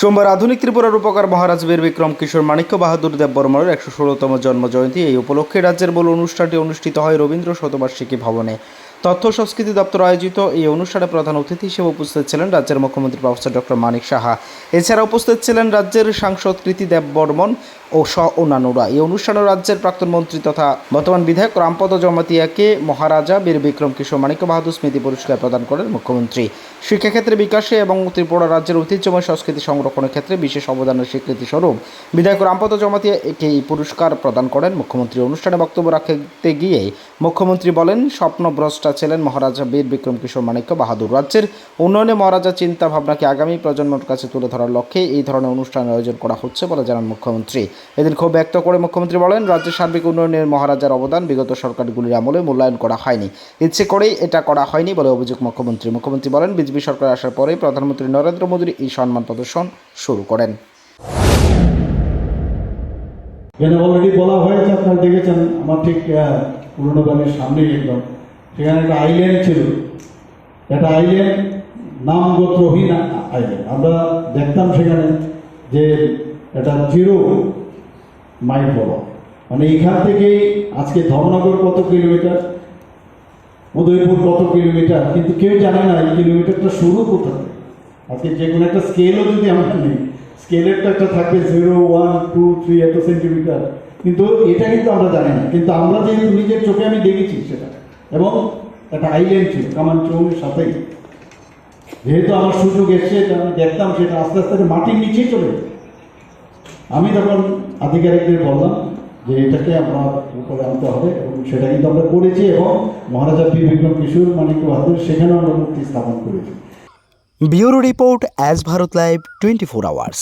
সোমবার আধুনিক ত্রিপুরার উপকার মহারাজ বীর বিক্রম কিশোর মাণিক্য বাহাদুর দেব বর্মনের একশো ষোলোতম জন্ম জয়ন্তী এই উপলক্ষে রাজ্যের মূল অনুষ্ঠানটি অনুষ্ঠিত হয় রবীন্দ্র শতবার্ষিকী ভবনে। তথ্য সংস্কৃতি দপ্তর আয়োজিত এই অনুষ্ঠানে প্রধান অতিথি হিসেবে উপস্থিত ছিলেন রাজ্যের মুখ্যমন্ত্রী প্রফেসর ডক্টর মানিক সাহা। এছাড়া উপস্থিত ছিলেন রাজ্যের সাংসদ কৃতি দেব বর্মন ও স অন্যান্যরা। এই অনুষ্ঠানে রাজ্যের প্রাক্তন মন্ত্রী তথা বর্তমান বিধায়ক রামপদ জমাতিয়াকে মহারাজা বীর বিক্রম কিশোর মাণিক্য বাহাদুর স্মৃতি পুরস্কার প্রদান করেন মুখ্যমন্ত্রী। শিক্ষাক্ষেত্রে বিকাশে এবং ত্রিপুরা রাজ্যের ঐতিহ্যময় সংস্কৃতি সংরক্ষণের ক্ষেত্রে বিশেষ অবদানের স্বীকৃতি স্বরূপ বিধায়ক রামপদ জমাতিয়া একে এই পুরস্কার প্রদান করেন মুখ্যমন্ত্রী। অনুষ্ঠানে বক্তব্য রাখতে গিয়ে মুখ্যমন্ত্রী বলেন, স্বপ্নভ্রষ্টা ছিলেন মহারাজা বীর বিক্রম কিশোর মাণিক্য বাহাদুর। রাজ্যের উন্নয়নে মহারাজা চিন্তা ভাবনাকে আগামী প্রজন্মের কাছে তুলে ধরার লক্ষ্যে এই ধরনের অনুষ্ঠানের আয়োজন করা হচ্ছে বলে জানান মুখ্যমন্ত্রী। এদিন ক্ষোভ ব্যক্ত করে মুখ্যমন্ত্রী বলেন, রাজ্যের সার্বিক উন্নয়নের মহারাজার অবদান বিগত সরকারগুলির আমলে মূল্যায়ন করা হয়নি। ইচ্ছে করেই এটা করা হয়নি বলে অভিযোগ মুখ্যমন্ত্রী। মুখ্যমন্ত্রী বলেন, বিজেপি সরকার আসার পরেই প্রধানমন্ত্রী নরেন্দ্র মোদীর এই সম্মান প্রদর্শন শুরু করেন। এখানে অলরেডি বলা হয়েছে, আপনারা দেখেছেন, আমার ঠিক পুরোনো বাড়ির সামনেই একদম। সেখানে একটা আইল্যান্ড ছিল। একটা আইল্যান্ড নাম গোত্রহীন আইল্যান্ড আমরা দেখতাম সেখানে যে এটা জিরো মাইল বড়। মানে এখান থেকেই আজকে ধর্মনগর কত কিলোমিটার? উদয়পুর কত কিলোমিটার? কিন্তু কেউ জানে না এই কিলোমিটারটা শুরু কোথা থেকে। আজকে যে কোনো একটা স্কেলও যদি আমরা নেই স্কেলের তো একটা থাকবে জিরো ওয়ান টু থ্রি এত সেন্টিমিটার কিন্তু এটা কিন্তু আমরা জানি না। কিন্তু আমরা যেহেতু নিজের চোখে আমি দেখেছি সেটা। এবং একটা আইল্যান্ড ছিল কামানচৌরের সাথেই। যেহেতু আমার সুযোগ এসছে আমি দেখতাম, সেটা আস্তে আস্তে মাটির নিচেই চলে আমি তখন আধিকারিকদের বললাম যে এটাকে আমরা উপরে আনতে হবে এবং সেটা কিন্তু আমরা করেছি এবং মহারাজা বীর বিক্রম কিশোর, মানিক বাহাদুর, সেখানেও আমরা মূর্তি স্থাপন করেছি। Bureau report as Bharat live twenty four hours.